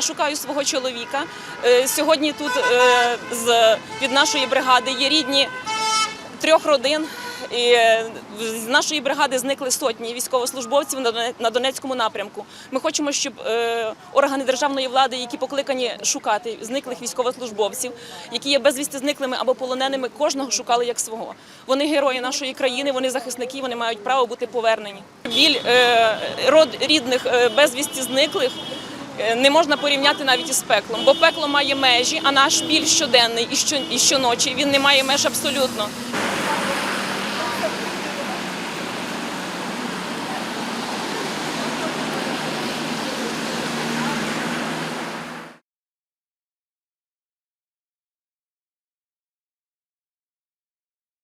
шукаю свого чоловіка. Е, Сьогодні тут е, від нашої бригади є рідні трьох родин. І е, з нашої бригади зникли сотні військовослужбовців на Доне- на Донецькому напрямку. Ми хочемо, щоб органи державної влади, які покликані шукати зниклих військовослужбовців, які є безвісти зниклими або полоненими, кожного шукали як свого. Вони герої нашої країни, вони захисники, вони мають право бути повернені. Біль рідних безвісті зниклих. Е, Не можна порівняти навіть із пеклом, бо пекло має межі, а наш біль щоденний і що і щоночі він не має меж абсолютно.